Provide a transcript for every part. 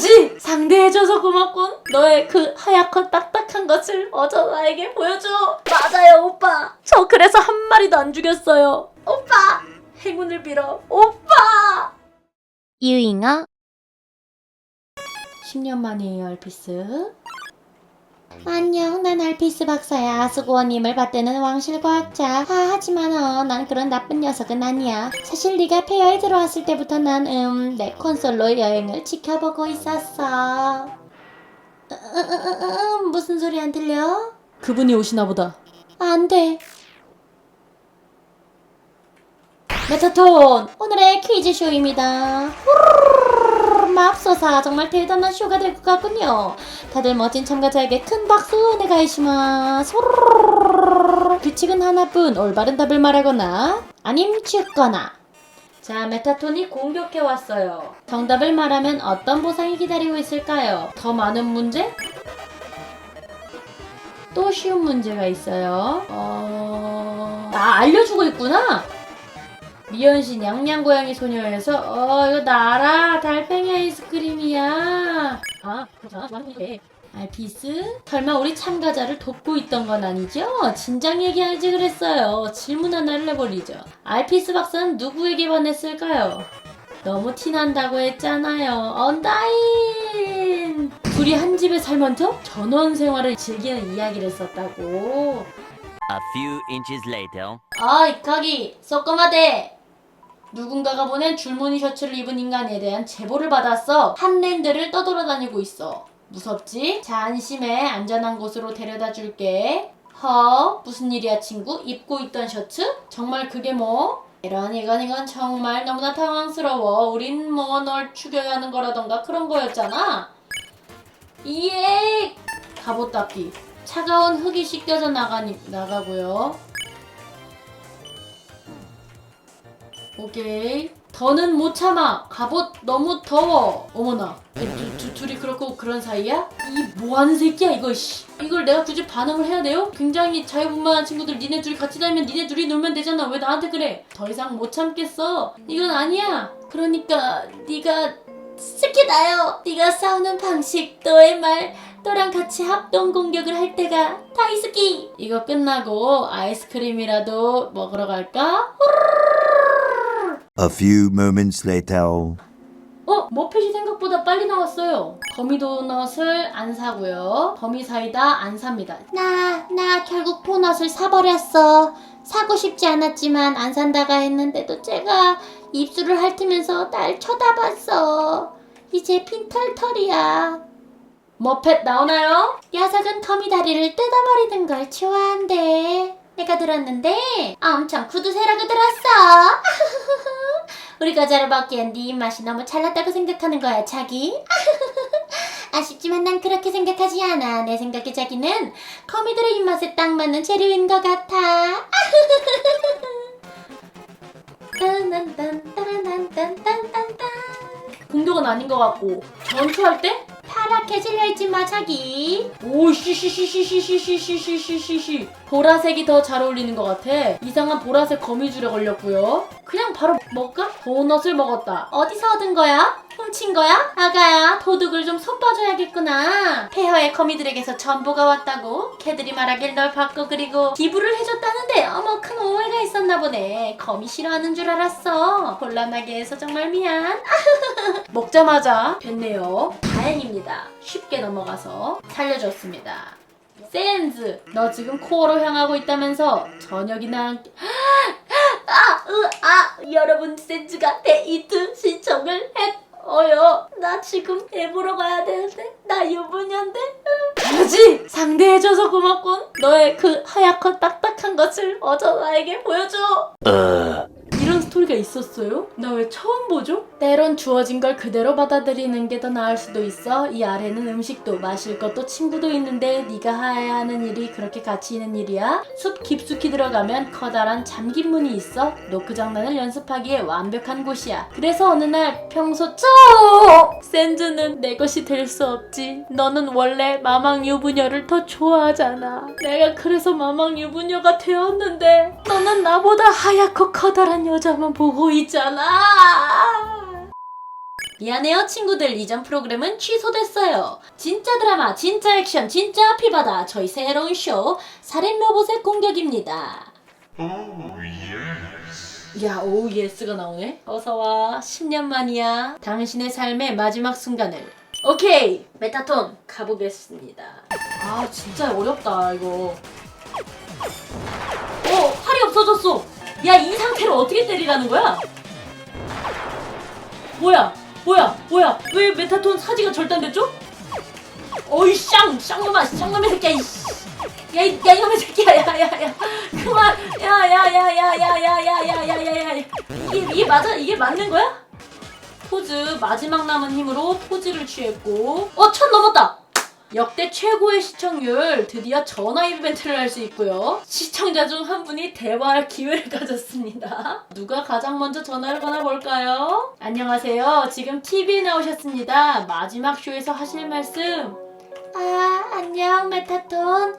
그지? 상대해줘서 고맙군. 너의 그 하얗고 딱딱한 것을 어서 나에게 보여줘. 맞아요, 오빠. 저 그래서 한 마리도 안 죽였어요. 오빠! 행운을 빌어. 오빠! 유잉어 10년 만이에요, 알피스. 안녕 난 알피스 박사야. 수고원님을 받드는 왕실 과학자. 아, 하지만 어, 난 그런 나쁜 녀석은 아니야. 사실 네가 폐허에 들어왔을 때부터 난 음, 내 콘솔로 여행을 지켜보고 있었어. 으, 으, 으, 으, 으, 무슨 소리 안 들려? 그분이 오시나 보다. 안 돼. 메타톤 오늘의 퀴즈쇼입니다. 후루루루루, 맙소사 정말 대단한 쇼가 될 것 같군요 다들 멋진 참가자에게 큰 박수 내가이시마 소루루루루루. 규칙은 하나뿐 올바른 답을 말하거나 아님 죽거나 자, 메타톤이 공격해 왔어요. 정답을 말하면 어떤 보상이 기다리고 있을까요? 더 많은 문제? 또 쉬운 문제가 있어요. 어... 아, 알려주고 있구나! 미연씨 냥냥고양이 소녀에서 어 이거 나라 달팽이 아이스크림이야. 아 그렇잖아 좋아하는 분이래 알피스? 설마 우리 참가자를 돕고 있던 건 아니죠? 진작 얘기하지 그랬어요. 질문 하나를 내버리죠. 알피스 박사는 누구에게 반했을까요? 너무 티난다고 했잖아요. 언다인! 둘이 한 집에 살면서 전원 생활을 즐기는 이야기를 썼다고. A few inches later. 아, 이카기, 썩검하대. 누군가가 보낸 줄무늬 셔츠를 입은 인간에 대한 제보를 받았어. 한랜드를 떠돌아다니고 있어. 무섭지? 자, 안심해. 안전한 곳으로 데려다 줄게. 허, 무슨 일이야, 친구? 입고 있던 셔츠? 정말 그게 뭐? 이런 이건 이건 정말 너무나 당황스러워. 우린 뭐 널 죽여야 하는 거라던가 그런 거였잖아. 이에 갑옷 닦기. 차가운 흙이 씻겨져 나가니, 나가고요. 오케이. 더는 못 참아. 갑옷 너무 더워. 어머나. 두, 두, 둘이 그렇고 그런 사이야? 이 뭐하는 새끼야 이거 씨. 이걸 내가 굳이 반응을 해야 돼요? 굉장히 자유분방한 친구들 니네 둘이 같이 다니면 니네 둘이 놀면 되잖아. 왜 나한테 그래? 더 이상 못 참겠어. 이건 아니야. 그러니까 네가 특히 나요. 네가 싸우는 방식, 너의 말, 너랑 같이 합동 공격을 할 때가 다이스키. 이거 끝나고 아이스크림이라도 먹으러 갈까? A few moments later. 어? 머펫이 생각보다 빨리 나왔어요. 거미 도넛을 안 사고요. 거미 사이다 안 삽니다. 나, 나 결국 포넛을 사버렸어. 사고 싶지 않았지만 안 산다가 했는데도 제가 입술을 핥으면서 날 쳐다봤어. 이제 핀털털이야. 머펫 나오나요? 녀석은 거미 다리를 뜯어버리는 걸 좋아한대. 내가 들었는데 엄청 구두쇠라고 들었어. 우리 과자를 먹기엔 네 입맛이 너무 잘났다고 생각하는 거야, 자기. 아쉽지만 난 그렇게 생각하지 않아. 내 생각에 자기는 거미들의 입맛에 딱 맞는 재료인 것 같아. 딴딴딴 따란딴딴딴딴딴 공격은 아닌 것 같고 전투할 때? 파랗게 질려있지 마, 자기. 오 시시시시시시시시시시시 보라색이 더 잘 어울리는 것 같아 이상한 보라색 거미줄에 걸렸고요 그냥 바로 먹을까? 도넛을 먹었다 어디서 얻은 거야? 훔친 거야? 아가야, 도둑을 좀 손봐줘야겠구나. 폐허의 거미들에게서 전보가 왔다고? 걔들이 말하길 널 받고 그리고 기부를 해줬다는데 어머 큰 오해가 있었나 보네. 거미 싫어하는 줄 알았어. 곤란하게 해서 정말 미안. 먹자마자 됐네요 다행입니다 쉽게 넘어가서 살려줬습니다 센즈 너 지금 코어로 향하고 있다면서 저녁이나 함께 아, 으, 아, 여러분 센즈가 데이트 신청을 했 어요 나 지금 애 보러 가야 되는데 나 유부녀인데 그지 상대해줘서 고맙군 너의 그 하얗고 딱딱한 것을 어서 나에게 보여줘 Uh. 이런 스토리가 있었어요? 나 왜 처음 보죠? 때론 주어진 걸 그대로 받아들이는 게 더 나을 수도 있어. 이 아래는 음식도 마실 것도 친구도 있는데 네가 해야 하는 일이 그렇게 가치 있는 일이야? 숲 깊숙이 들어가면 커다란 잠긴 문이 있어. 노크 장난을 연습하기에 완벽한 곳이야. 그래서 어느 날 평소 저 센즈는 내 것이 될 수 없지. 너는 원래 마망 유부녀를 더 좋아하잖아. 내가 그래서 마망 유부녀가 되었는데 너는 나보다 하얗고 커다란 여자만 보고 있잖아. 미안해요 친구들 이전 프로그램은 취소됐어요 진짜 드라마 진짜 액션 진짜 피바다 저희 새로운 쇼 살인 로봇의 공격입니다 야, 오 예스가 나오네. 어서 와. 10년 만이야. 당신의 삶의 마지막 순간을. 오케이. 메타톤 가보겠습니다. 아, 진짜 어렵다, 이거. 어, 팔이 없어졌어. 야, 이 상태로 어떻게 때리라는 거야? 뭐야? 뭐야? 뭐야? 왜 메타톤 사지가 절단됐죠? 어이 쌍! 쌍놈아! 쌍놈의 새끼야! 이씨. 야, 이놈의 새끼야! 야, 야, 야! 그만! 야, 야, 야, 야, 야, 야, 야, 야, 야, 야, 야! 이게, 이게 맞아? 이게 맞는 거야? 포즈, 마지막 남은 힘으로 포즈를 취했고, 어, 천 넘었다! 역대 최고의 시청률, 드디어 전화 이벤트를 할 수 있고요. 시청자 중 한 분이 대화할 기회를 가졌습니다. 누가 가장 먼저 전화를 거나 볼까요? 안녕하세요. 지금 TV에 나오셨습니다. 마지막 쇼에서 하실 말씀. 아, 안녕, 메타톤.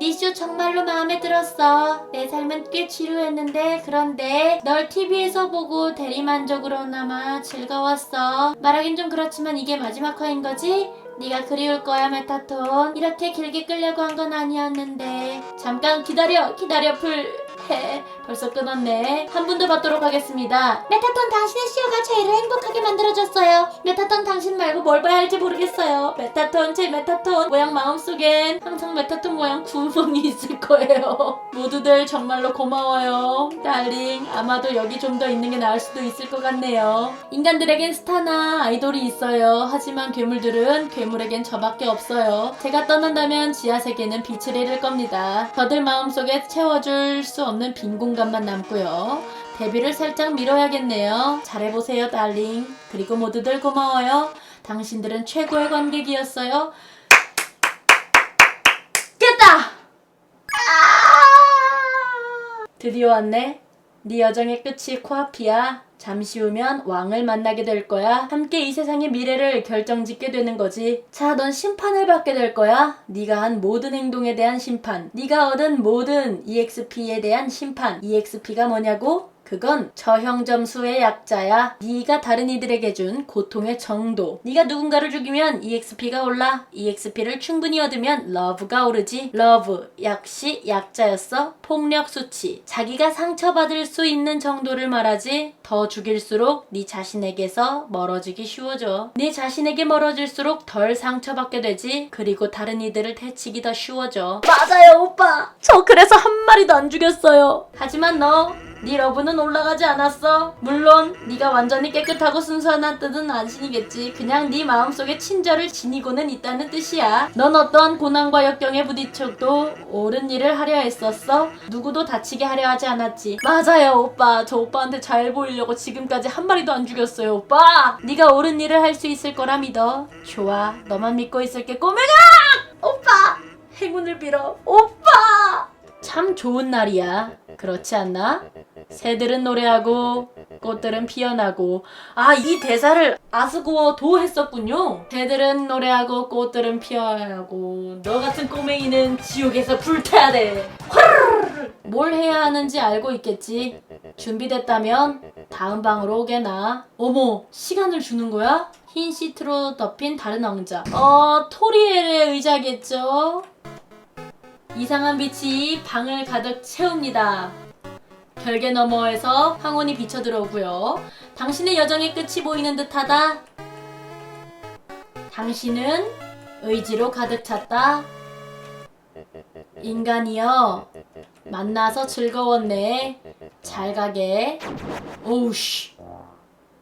네쇼 정말로 마음에 들었어. 내 삶은 꽤 지루했는데, 그런데 널 TV에서 보고 대리만족으로나마 즐거웠어. 말하긴 좀 그렇지만 이게 마지막 화인 거지? 네가 그리울 거야, 메타톤. 이렇게 길게 끌려고 한 건 아니었는데. 잠깐 기다려, 기다려, 풀. 해. 벌써 끊었네. 한 분 더 받도록 하겠습니다. 메타톤 당신의 쇼가 저희를 행복하게 만들어줬어요. 메타톤 당신 말고 뭘 봐야 할지 모르겠어요. 메타톤, 제 메타톤 모양 마음속엔 항상 메타톤 모양 구멍이 있을 거예요. 모두들 정말로 고마워요. 달링, 아마도 여기 좀 더 있는 게 나을 수도 있을 것 같네요. 인간들에겐 스타나 아이돌이 있어요. 하지만 괴물들은 괴물에겐 저밖에 없어요. 제가 떠난다면 지하세계는 빛을 잃을 겁니다. 저들 마음속에 채워줄 수 없는 빈 공간 만 남고요. 데뷔를 살짝 미뤄야겠네요. 잘해보세요, 달링. 그리고 모두들 고마워요. 당신들은 최고의 관객이었어요. 깼다! 드디어 왔네. 네 여정의 끝이 코앞이야. 잠시 후면 왕을 만나게 될 거야. 함께 이 세상의 미래를 결정짓게 되는 거지. 자, 넌 심판을 받게 될 거야. 네가 한 모든 행동에 대한 심판. 네가 얻은 모든 EXP에 대한 심판. EXP가 뭐냐고? 그건 저형 점수의 약자야. 네가 다른 이들에게 준 고통의 정도. 네가 누군가를 죽이면 EXP가 올라. EXP를 충분히 얻으면 러브가 오르지. 러브 역시 약자였어. 폭력 수치. 자기가 상처받을 수 있는 정도를 말하지. 더 죽일수록 네 자신에게서 멀어지기 쉬워져. 네 자신에게 멀어질수록 덜 상처받게 되지. 그리고 다른 이들을 해치기 더 쉬워져. 맞아요, 오빠. 저 그래서 한 마리도 안 죽였어요. 하지만 너네 러브는 올라가지 않았어. 물론 네가 완전히 깨끗하고 순수한 뜻은 안신이겠지. 그냥 네 마음속에 친절을 지니고는 있다는 뜻이야. 넌 어떠한 고난과 역경에 부딪혀도 옳은 일을 하려 했었어. 누구도 다치게 하려 하지 않았지. 맞아요, 오빠. 저 오빠한테 잘 보이려고 지금까지 한 마리도 안 죽였어요, 오빠. 네가 옳은 일을 할 수 있을 거라 믿어. 좋아. 너만 믿고 있을게, 꼬맹아! 오빠! 행운을 빌어. 오빠! 참 좋은 날이야. 그렇지 않나? 새들은 노래하고 꽃들은 피어나고 아 이 대사를 아스고도 했었군요. 새들은 노래하고 꽃들은 피어나고 너 같은 꼬맹이는 지옥에서 불타야 돼. 화르르르. 뭘 해야 하는지 알고 있겠지. 준비됐다면 다음 방으로 오게나. 어머 시간을 주는 거야? 흰 시트로 덮인 다른 왕자. 어 토리엘의 의자겠죠? 이상한 빛이 방을 가득 채웁니다. 결계 너머에서 황혼이 비쳐 들어오고요. 당신의 여정의 끝이 보이는 듯하다. 당신은 의지로 가득 찼다. 인간이여, 만나서 즐거웠네. 잘 가게. 오우씨.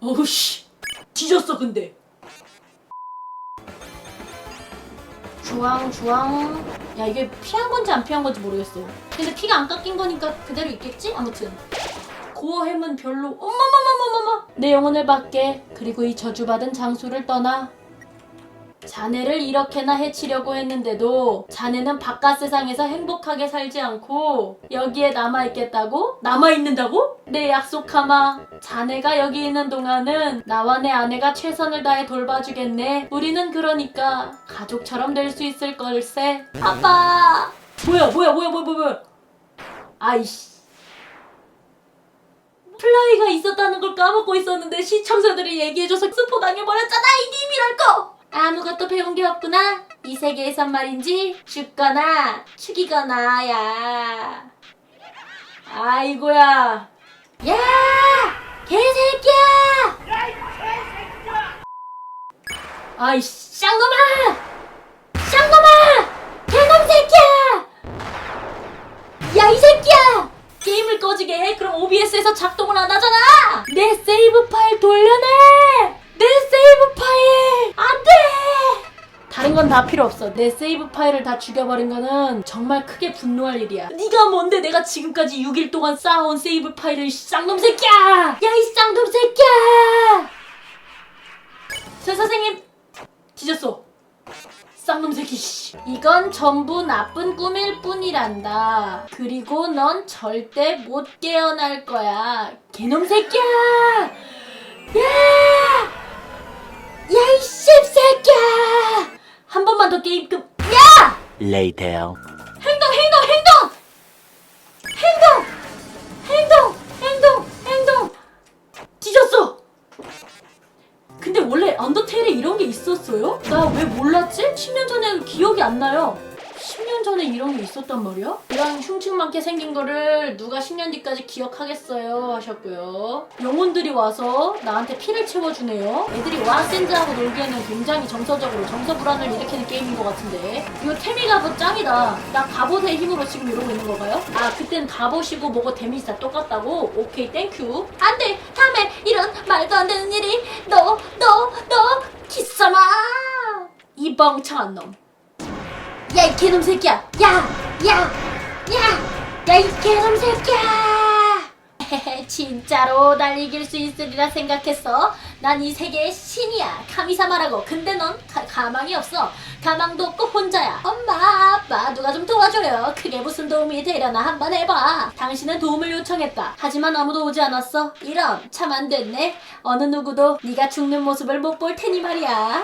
오우씨. 뒤졌어, 근데. 주황, 주황. 야, 이게 피한 건지 안 피한 건지 모르겠어. 근데 피가 안 깎인 거니까 그대로 있겠지? 아무튼. 고어 햄은 별로. 어머머머머머머! 내 영혼을 받게. 그리고 이 저주받은 장소를 떠나. 자네를 이렇게나 해치려고 했는데도 자네는 바깥 세상에서 행복하게 살지 않고 여기에 남아있겠다고? 남아있는다고? 내 약속하마. 자네가 여기 있는 동안은 나와 내 아내가 최선을 다해 돌봐주겠네. 우리는 그러니까 가족처럼 될 수 있을 걸세. 아빠! 뭐야, 뭐야, 뭐야, 뭐야, 뭐야, 뭐야. 아이씨. 플라이가 있었다는 걸 까먹고 있었는데 시청자들이 얘기해줘서 스포 당해버렸잖아 이 님이랄 거! 아무것도 배운 게 없구나. 이 세계에선 말인지 죽거나 죽이거나 야. 아이고야. 야! 개새끼야! 아이 쌍놈아! 쌍놈아! 개놈 새끼야! 야 이 새끼야! 게임을 꺼지게 해? 그럼 OBS에서 작동을 안 하잖아! 내 세이브 파일 돌려내! 내 세이브 파일! 안 돼! 다른 건 다 필요 없어. 내 세이브 파일을 다 죽여버린 거는 정말 크게 분노할 일이야. 네가 뭔데 내가 지금까지 6일 동안 쌓아온 세이브 파일을 이 쌍놈 새끼야! 야 이 쌍놈 새끼야! 저 선생님 뒤졌어. 쌍놈 새끼 씨. 이건 전부 나쁜 꿈일 뿐이란다. 그리고 넌 절대 못 깨어날 거야. 개놈 새끼야! 야! 씹새끼야! 한 번만 더 게임 끝. 야! Later. 행동, 행동, 행동! 행동! 행동! 행동! 행동! 뒤졌어! 근데 원래 언더테일에 이런 게 있었어요? 나 왜 몰랐지? 10년 전에 기억이 안 나요. 10년 전에 이런 게 있었단 말이야? 이런 흉측맞게 생긴 거를 누가 10년 뒤까지 기억하겠어요 하셨고요. 영혼들이 와서 나한테 피를 채워주네요. 애들이 와 센즈하고 놀기에는 굉장히 정서적으로 정서 불안을 일으키는 게임인 것 같은데 이거 태미 갑옷 짱이다. 나 갑옷의 힘으로 지금 이러고 있는 건가요? 아 그땐 갑옷이고 뭐고 데미지 다 똑같다고? 오케이 땡큐. 안돼 다음에 이런 말도 안 되는 일이 너 너 너 기싸마 이 멍청한 놈. 야 이 개놈 새끼야. 야야야야 이 개놈 새끼야. 진짜로 날 이길 수 있으리라 생각했어? 난 이 세계의 신이야. 카미사마라고. 근데 넌 가, 가망이 없어. 가망도 없고 혼자야. 엄마 아빠 누가 좀 도와줘요. 그게 무슨 도움이 되려나 한번 해봐. 당신은 도움을 요청했다. 하지만 아무도 오지 않았어. 이런 참 안 됐네. 어느 누구도 네가 죽는 모습을 못 볼 테니 말이야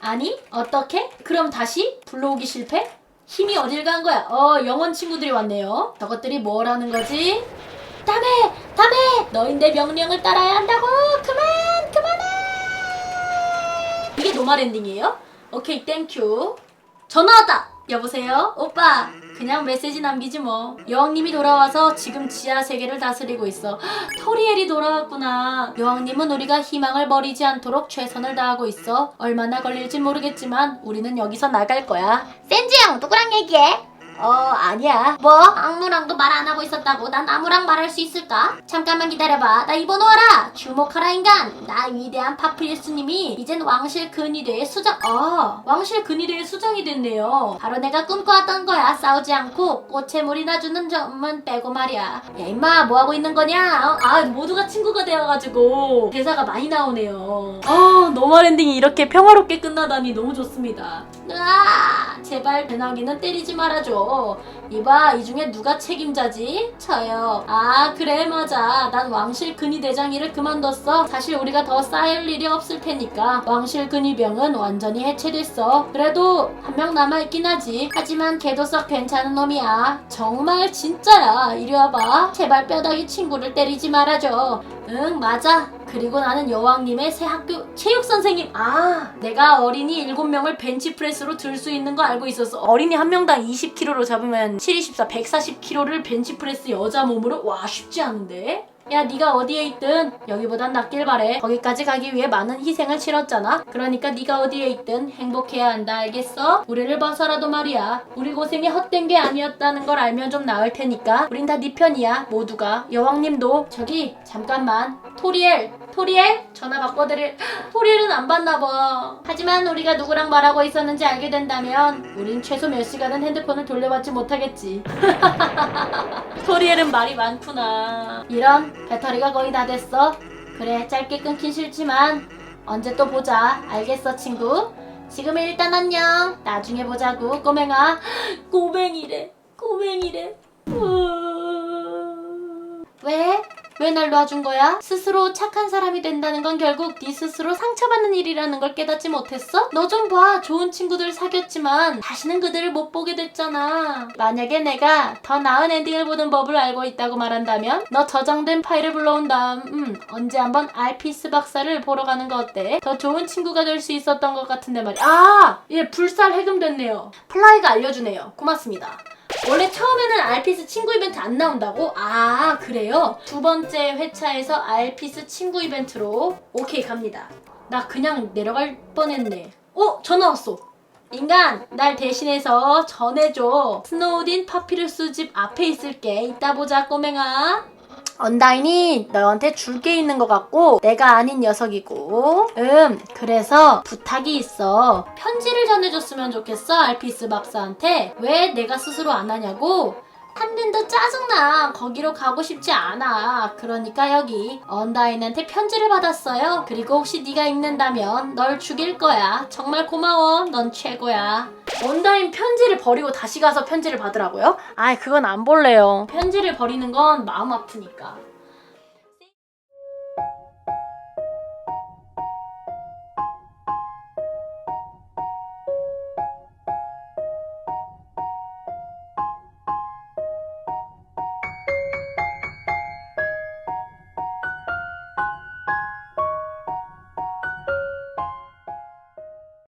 아니? 어떻게? 그럼 다시? 불러오기 실패? 힘이 어딜 간 거야? 어, 영원 친구들이 왔네요. 저것들이 뭘 하는 거지? 다메! 다메! 너희 내 명령을 따라야 한다고! 그만! 그만해! 이게 노말 엔딩이에요? 오케이, 땡큐. 전화 왔다! 여보세요? 오빠! 그냥 메시지 남기지 뭐. 여왕님이 돌아와서 지금 지하 세계를 다스리고 있어. 헉, 토리엘이 돌아왔구나. 여왕님은 우리가 희망을 버리지 않도록 최선을 다하고 있어. 얼마나 걸릴지 모르겠지만 우리는 여기서 나갈 거야. 센지 형 누구랑 얘기해? 어, 아니야. 뭐? 악무랑도 말 안 하고 있었다고 난 아무랑 말할 수 있을까? 잠깐만 기다려봐 나 이번 와라 주목하라 인간 나 위대한 파프리스님이 이젠 왕실 근위대의 수장 아, 왕실 근위대의 수장이 됐네요. 바로 내가 꿈꿔왔던 거야 싸우지 않고 꽃에 물이나 주는 점은 빼고 말이야 야 임마 뭐 하고 있는 거냐 어? 아, 모두가 친구가 되어가지고 대사가 많이 나오네요. 아, 노말 엔딩이 이렇게 평화롭게 끝나다니 너무 좋습니다. 으아 제발 배나기는 때리지 말아줘. 이봐, 이 중에 누가 책임자지? 저요. 아, 그래, 맞아. 난 왕실 근위 대장 일을 그만뒀어. 사실 우리가 더 쌓일 일이 없을 테니까. 왕실 근위병은 완전히 해체됐어. 그래도 한 명 남아있긴 하지. 하지만 걔도 썩 괜찮은 놈이야. 정말 진짜야. 이리 와봐. 제발 뼈다귀 친구를 때리지 말아줘. 응, 맞아. 그리고 나는 여왕님의 새 학교 체육 선생님. 아, 내가 어린이 7명을 벤치프레스로 들 수 있는 거 알고 있었어. 어린이 한 명당 20kg로 잡으면 7, 24, 140kg를 벤치프레스 여자 몸으로 와 쉽지 않은데. 야, 네가 어디에 있든 여기보단 낫길 바래. 거기까지 가기 위해 많은 희생을 치렀잖아. 그러니까 네가 어디에 있든 행복해야 한다. 알겠어? 우리를 봐서라도 말이야. 우리 고생이 헛된 게 아니었다는 걸 알면 좀 나을 테니까. 우린 다 네 편이야. 모두가. 여왕님도 저기 잠깐만. 토리엘, 토리엘 전화 바꿔드릴. 토리엘은 안 받나 봐. 하지만 우리가 누구랑 말하고 있었는지 알게 된다면 우린 최소 몇 시간은 핸드폰을 돌려받지 못하겠지. 토리엘은 말이 많구나. 이런 배터리가 거의 다 됐어. 그래 짧게 끊긴 싫지만 언제 또 보자. 알겠어 친구. 지금은 일단 안녕. 나중에 보자고 꼬맹아. 꼬맹이래. 꼬맹이래. 으... 왜? 왜 날 놔준 거야? 스스로 착한 사람이 된다는 건 결국 네 스스로 상처받는 일이라는 걸 깨닫지 못했어? 너 좀 봐. 좋은 친구들 사귀었지만 다시는 그들을 못 보게 됐잖아. 만약에 내가 더 나은 엔딩을 보는 법을 알고 있다고 말한다면 너 저장된 파일을 불러온 다음 음, 언제 한번 알피스 박사를 보러 가는 거 어때? 더 좋은 친구가 될 수 있었던 것 같은데 말이야. 아! 예, 불살 해금됐네요. 플라이가 알려주네요. 고맙습니다. 원래 처음에는 알피스 친구 이벤트 안 나온다고? 아, 그래요? 두 번째 회차에서 알피스 친구 이벤트로 오케이 갑니다. 나 그냥 내려갈 뻔했네. 어? 전화 왔어. 인간, 날 대신해서 전해줘. 스노우딘 파피루스 집 앞에 있을게. 이따 보자, 꼬맹아. 언다인이 너한테 줄 게 있는 것 같고 내가 아닌 녀석이고. 음 그래서 부탁이 있어. 편지를 전해줬으면 좋겠어 알피스 박사한테. 왜 내가 스스로 안 하냐고 한는더 짜증나. 거기로 가고 싶지 않아. 그러니까 여기 언다인한테 편지를 받았어요. 그리고 혹시 네가 읽는다면 널 죽일 거야. 정말 고마워. 넌 최고야. 언다인 편지를 버리고 다시 가서 편지를 받으라고요? 아이 그건 안 볼래요. 편지를 버리는 건 마음 아프니까